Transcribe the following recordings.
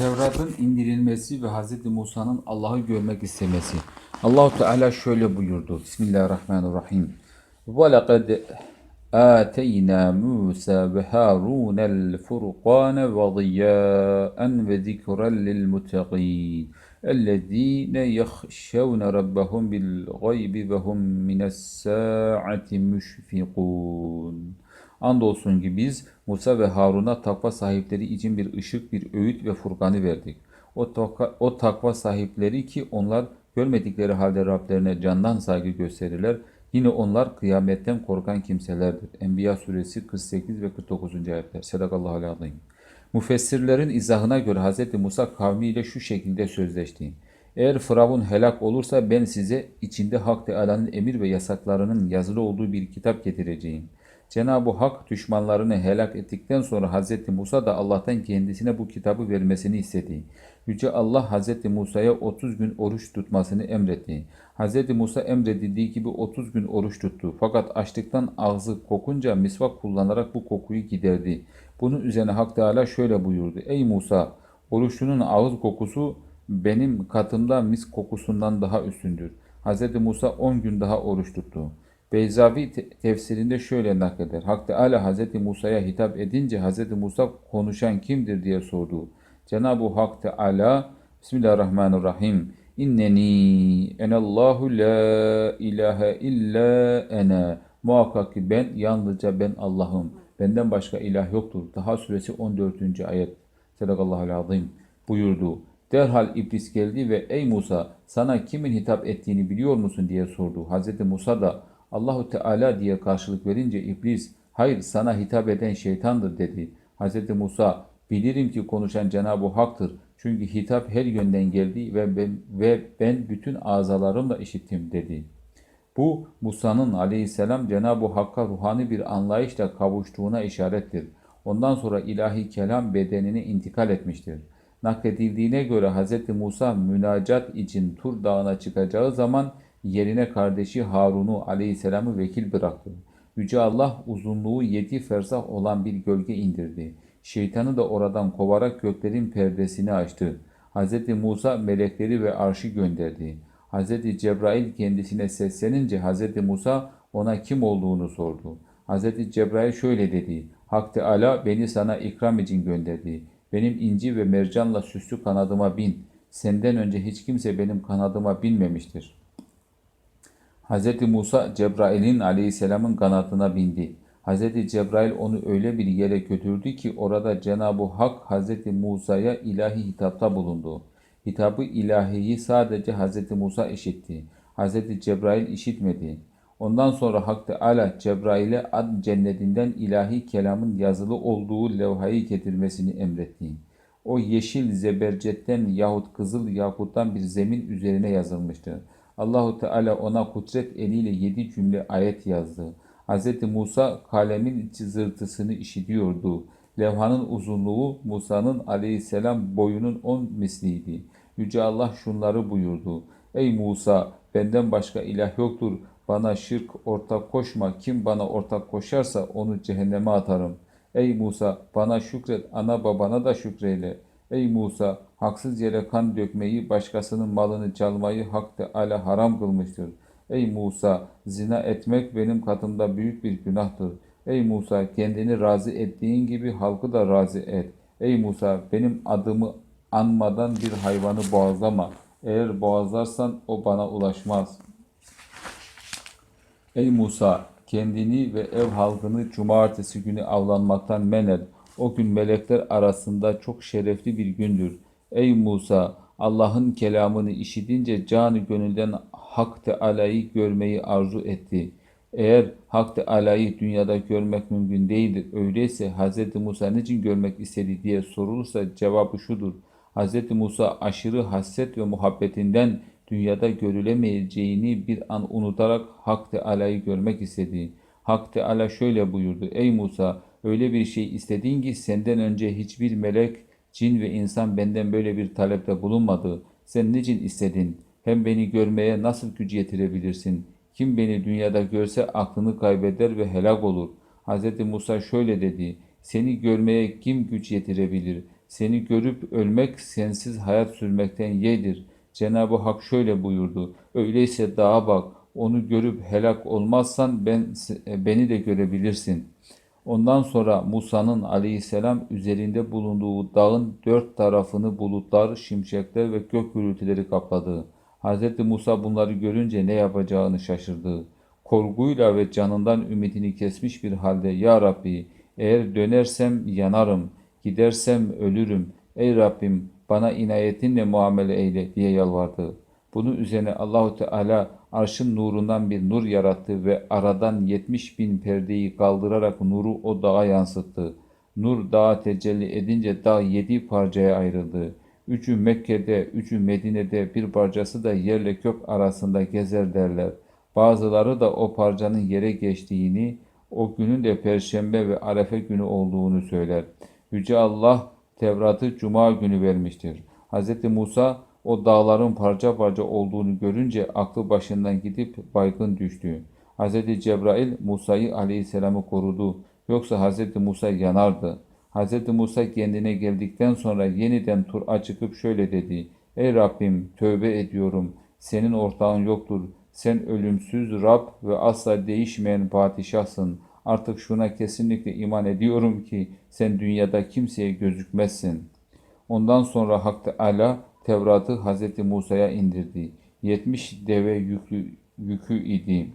Tevrat'ın indirilmesi ve Hz. Musa'nın Allah'ı görmek istemesi. Allahu Teala şöyle buyurdu. Bismillahirrahmanirrahim. وَلَقَدْ آتَيْنَا مُوسَى وَهَارُونَ الْفُرْقَانَ وَضِيَاءً وَذِكْرًا لِلْمُتَّقِينَ الَّذ۪ينَ يَخْشَوْنَ رَبَّهُمْ بِالْغَيْبِ وَهُمْ مِنَ السَّاعَةِ مُشْفِقُونَ Andolsun ki biz Musa ve Harun'a takva sahipleri için bir ışık, bir öğüt ve furkanı verdik. O, takva, o takva sahipleri ki onlar görmedikleri halde Rablerine candan saygı gösterirler. Yine onlar kıyametten korkan kimselerdir. Enbiya suresi 48 ve 49. ayetler. Sadakallahu aleyhi Müfessirlerin izahına göre Hz. Musa kavmiyle şu şekilde sözleşti. Eğer Firavun helak olursa ben size içinde Hak Teala'nın emir ve yasaklarının yazılı olduğu bir kitap getireceğim. Cenab-ı Hak düşmanlarını helak ettikten sonra Hz. Musa da Allah'tan kendisine bu kitabı vermesini istedi. Yüce Allah Hz. Musa'ya 30 gün oruç tutmasını emretti. Hz. Musa emredildiği gibi 30 gün oruç tuttu. Fakat açlıktan ağzı kokunca misvak kullanarak bu kokuyu giderdi. Bunun üzerine Hak Teala şöyle buyurdu. Ey Musa! Oruçlunun ağız kokusu benim katımda mis kokusundan daha üstündür. Hz. Musa 10 gün daha oruç tuttu. Beyzavi te- tefsirinde şöyle nakleder. Hak Teala Hz. Musa'ya hitap edince Hz. Musa konuşan kimdir diye sordu. Cenab-ı Hak Teala Bismillahirrahmanirrahim. İnneni enallahu la ilahe illa ene. Muhakkak ki ben yalnızca ben Allah'ım. Benden başka ilah yoktur. Taha suresi 14. ayet. Sadakallahu azim buyurdu. Derhal iblis geldi ve ey Musa sana kimin hitap ettiğini biliyor musun diye sordu. Hz. Musa da Allahu Teala diye karşılık verince iblis hayır sana hitap eden şeytandır dedi. Hz. Musa bilirim ki konuşan Cenab-ı Hak'tır. Çünkü hitap her yönden geldi ve ben, ve ben bütün azalarımla işittim dedi. Bu Musa'nın aleyhisselam Cenab-ı Hakk'a ruhani bir anlayışla kavuştuğuna işarettir. Ondan sonra ilahi kelam bedenine intikal etmiştir. Nakledildiğine göre Hz. Musa münacat için Tur Dağı'na çıkacağı zaman yerine kardeşi Harun'u aleyhisselamı vekil bıraktı. Yüce Allah uzunluğu yedi fersah olan bir gölge indirdi. Şeytanı da oradan kovarak göklerin perdesini açtı. Hz. Musa melekleri ve arşı gönderdi. Hz. Cebrail kendisine seslenince Hz. Musa ona kim olduğunu sordu. Hz. Cebrail şöyle dedi. Hak Teala beni sana ikram için gönderdi. Benim inci ve mercanla süslü kanadıma bin. Senden önce hiç kimse benim kanadıma binmemiştir. Hz. Musa Cebrail'in aleyhisselamın kanatına bindi. Hz. Cebrail onu öyle bir yere götürdü ki orada Cenab-ı Hak Hz. Musa'ya ilahi hitapta bulundu. Hitabı ilahiyi sadece Hz. Musa işitti. Hz. Cebrail işitmedi. Ondan sonra Hak Teala Cebrail'e ad cennetinden ilahi kelamın yazılı olduğu levhayı getirmesini emretti. O yeşil zebercetten yahut kızıl yakuttan bir zemin üzerine yazılmıştı. Allahu Teala ona kudret eliyle yedi cümle ayet yazdı. Hz. Musa kalemin cızırtısını işitiyordu. Levhanın uzunluğu Musa'nın aleyhisselam boyunun on misliydi. Yüce Allah şunları buyurdu. Ey Musa benden başka ilah yoktur. Bana şirk ortak koşma. Kim bana ortak koşarsa onu cehenneme atarım. Ey Musa bana şükret ana babana da şükreyle. Ey Musa haksız yere kan dökmeyi başkasının malını çalmayı Hak Teala haram kılmıştır. Ey Musa zina etmek benim katımda büyük bir günahtır. Ey Musa kendini razı ettiğin gibi halkı da razı et. Ey Musa benim adımı anmadan bir hayvanı boğazlama. Eğer boğazlarsan o bana ulaşmaz. Ey Musa kendini ve ev halkını cumartesi günü avlanmaktan men et. O gün melekler arasında çok şerefli bir gündür. Ey Musa Allah'ın kelamını işitince canı gönülden Hak Teala'yı görmeyi arzu etti. Eğer Hak Teala'yı dünyada görmek mümkün değildir. Öyleyse Hz. Musa niçin görmek istedi diye sorulursa cevabı şudur. Hz. Musa aşırı hasret ve muhabbetinden dünyada görülemeyeceğini bir an unutarak Hak Teala'yı görmek istedi. Hak Teala şöyle buyurdu. Ey Musa öyle bir şey istedin ki senden önce hiçbir melek, cin ve insan benden böyle bir talepte bulunmadı. Sen niçin istedin? Hem beni görmeye nasıl güç yetirebilirsin? Kim beni dünyada görse aklını kaybeder ve helak olur. Hz. Musa şöyle dedi. Seni görmeye kim güç yetirebilir? Seni görüp ölmek sensiz hayat sürmekten yedir. Cenab-ı Hak şöyle buyurdu. Öyleyse dağa bak. Onu görüp helak olmazsan ben beni de görebilirsin. Ondan sonra Musa'nın aleyhisselam üzerinde bulunduğu dağın dört tarafını bulutlar, şimşekler ve gök gürültüleri kapladı. Hz. Musa bunları görünce ne yapacağını şaşırdı. Korkuyla ve canından ümidini kesmiş bir halde Ya Rabbi eğer dönersem yanarım, gidersem ölürüm. Ey Rabbim bana inayetinle muamele eyle diye yalvardı. Bunun üzerine Allahu Teala arşın nurundan bir nur yarattı ve aradan 70 bin perdeyi kaldırarak nuru o dağa yansıttı. Nur dağa tecelli edince dağ yedi parçaya ayrıldı. Üçü Mekke'de, üçü Medine'de, bir parçası da yerle kök arasında gezer derler. Bazıları da o parçanın yere geçtiğini, o günün de Perşembe ve Arefe günü olduğunu söyler. Yüce Allah Tevrat'ı Cuma günü vermiştir. Hz. Musa o dağların parça parça olduğunu görünce aklı başından gidip baygın düştü. Hz. Cebrail Musa'yı aleyhisselamı korudu. Yoksa Hz. Musa yanardı. Hz. Musa kendine geldikten sonra yeniden Tur'a çıkıp şöyle dedi. Ey Rabbim tövbe ediyorum. Senin ortağın yoktur. Sen ölümsüz Rab ve asla değişmeyen padişahsın. Artık şuna kesinlikle iman ediyorum ki sen dünyada kimseye gözükmezsin. Ondan sonra Hak Teala Tevrat'ı Hz. Musa'ya indirdi. 70 deve yüklü, yükü idi.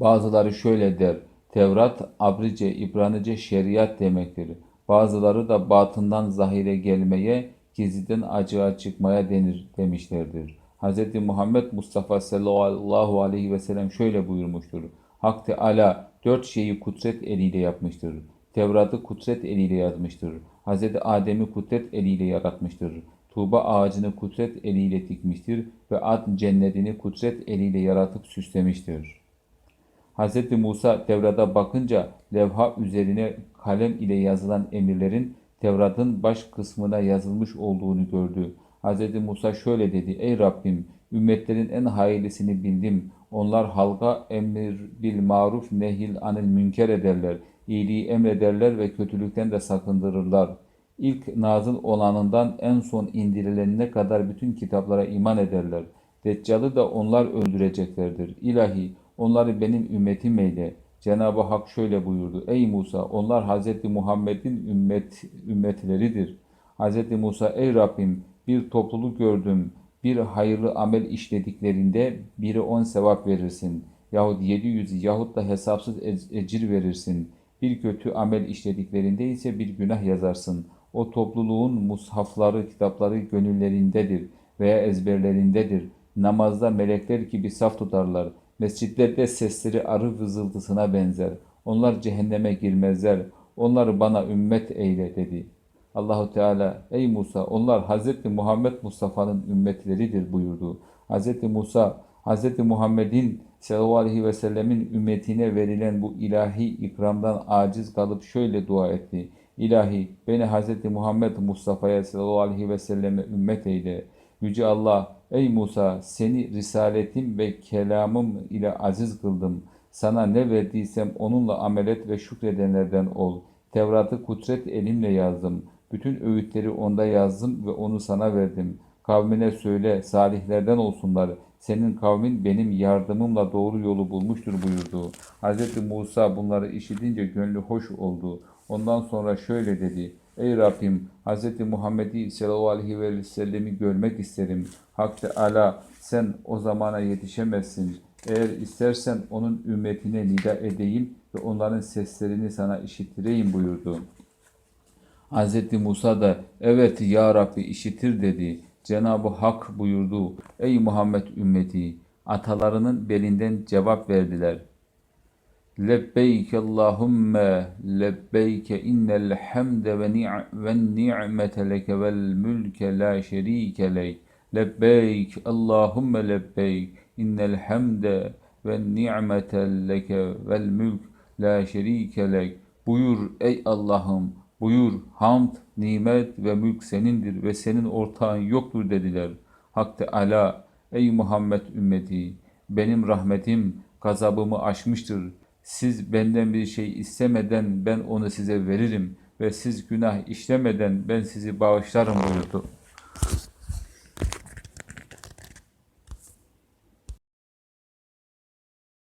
Bazıları şöyle der. Tevrat Abrice, İbranice şeriat demektir. Bazıları da batından zahire gelmeye, gizliden açığa çıkmaya denir demişlerdir. Hz. Muhammed Mustafa sallallahu aleyhi ve sellem şöyle buyurmuştur. Hak Teala dört şeyi kudret eliyle yapmıştır. Tevrat'ı kudret eliyle yazmıştır. Hz. Adem'i kudret eliyle yaratmıştır. Tuğba ağacını kudret eliyle dikmiştir ve ad cennetini kudret eliyle yaratıp süslemiştir. Hz. Musa Tevrat'a bakınca levha üzerine kalem ile yazılan emirlerin Tevrat'ın baş kısmına yazılmış olduğunu gördü. Hz. Musa şöyle dedi. Ey Rabbim ümmetlerin en hayırlısını bildim. Onlar halka emir bil maruf nehil anil münker ederler. İyiliği emrederler ve kötülükten de sakındırırlar. İlk nazıl olanından en son indirilenine kadar bütün kitaplara iman ederler. Deccal'ı da onlar öldüreceklerdir. İlahi onları benim ümmetim eyle. Cenab-ı Hak şöyle buyurdu. Ey Musa onlar Hz. Muhammed'in ümmet, ümmetleridir. Hz. Musa ey Rabbim bir topluluk gördüm. Bir hayırlı amel işlediklerinde biri on sevap verirsin. Yahut yedi yüz yahut da hesapsız ecir verirsin. Bir kötü amel işlediklerinde ise bir günah yazarsın. O topluluğun mushafları, kitapları gönüllerindedir veya ezberlerindedir. Namazda melekler gibi saf tutarlar. Mescitlerde sesleri arı vızıltısına benzer. Onlar cehenneme girmezler. Onları bana ümmet eyle dedi. Allahu Teala ey Musa onlar Hz. Muhammed Mustafa'nın ümmetleridir buyurdu. Hz. Musa Hz. Muhammed'in sallallahu aleyhi ve sellemin ümmetine verilen bu ilahi ikramdan aciz kalıp şöyle dua etti. İlahi beni Hz. Muhammed Mustafa'ya sallallahu aleyhi ve selleme ümmet eyle. Yüce Allah ey Musa seni risaletim ve kelamım ile aziz kıldım. Sana ne verdiysem onunla amel et ve şükredenlerden ol. Tevrat'ı kudret elimle yazdım. Bütün öğütleri onda yazdım ve onu sana verdim. Kavmine söyle salihlerden olsunlar. Senin kavmin benim yardımımla doğru yolu bulmuştur buyurdu. Hz. Musa bunları işitince gönlü hoş oldu. Ondan sonra şöyle dedi. Ey Rabbim Hz. Muhammed'i sallallahu aleyhi ve sellem'i görmek isterim. Hak Teala sen o zamana yetişemezsin. Eğer istersen onun ümmetine nida edeyim ve onların seslerini sana işittireyim buyurdu. Hz. Musa da evet ya Rabbi işitir dedi. Cenab-ı Hak buyurdu. Ey Muhammed ümmeti atalarının belinden cevap verdiler. Lebbeyk Allahümme lebbeyke innel hamde ve ni'mete leke vel mülke la şerike lek. Lebbeyk Allahümme lebbeyk innel hamde ve ni'mete leke vel mülk la şerike lek. Buyur ey Allah'ım buyur hamd, nimet ve mülk senindir ve senin ortağın yoktur dediler. Hak Teala ey Muhammed ümmeti benim rahmetim gazabımı aşmıştır. Siz benden bir şey istemeden ben onu size veririm ve siz günah işlemeden ben sizi bağışlarım buyurdu.